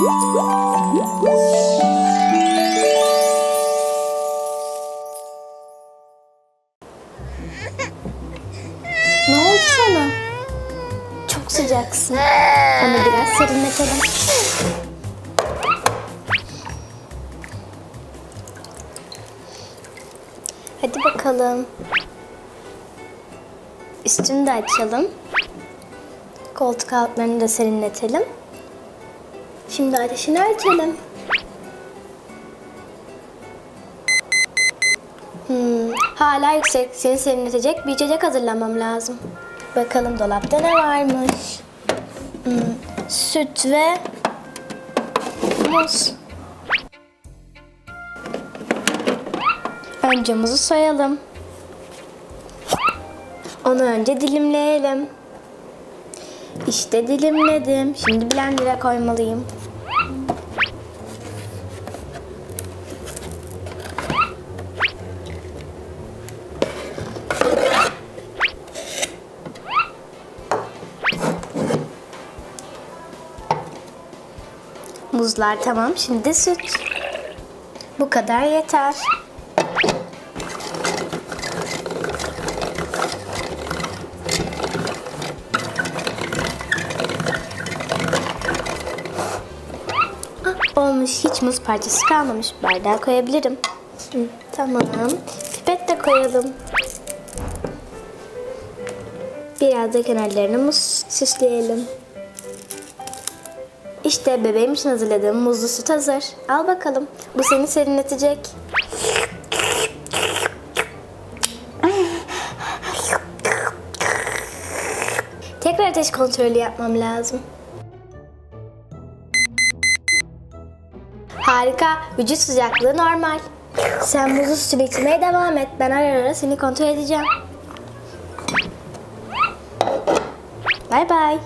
Ne oldu sana? Çok sıcaksın. Onu biraz serinletelim. Hadi bakalım. Üstünü de açalım. Koltuk altlarını da serinletelim. Şimdi ateşini ölçelim. Hmm, hala yüksek. Seni serinletecek bir içecek hazırlamam lazım. Bakalım dolapta ne varmış. Hmm, süt ve muz. Önce muzu soyalım. Onu önce dilimleyelim. İşte dilimledim. Şimdi blender'a koymalıyım. Muzlar tamam. Şimdi süt. Bu kadar yeter. Olmuş. Hiç muz parçası kalmamış. Bardağa koyabilirim. Hı, tamam. Pipet de koyalım. Biraz da kenarlarını muz süsleyelim. İşte bebeğim için hazırladığım muzlu süt hazır. Al bakalım. Bu seni serinletecek. Tekrar ateş kontrolü yapmam lazım. Harika. Vücut sıcaklığı normal. Sen buzu sütünü içmeye devam et. Ben ara ara seni kontrol edeceğim. Bay bay.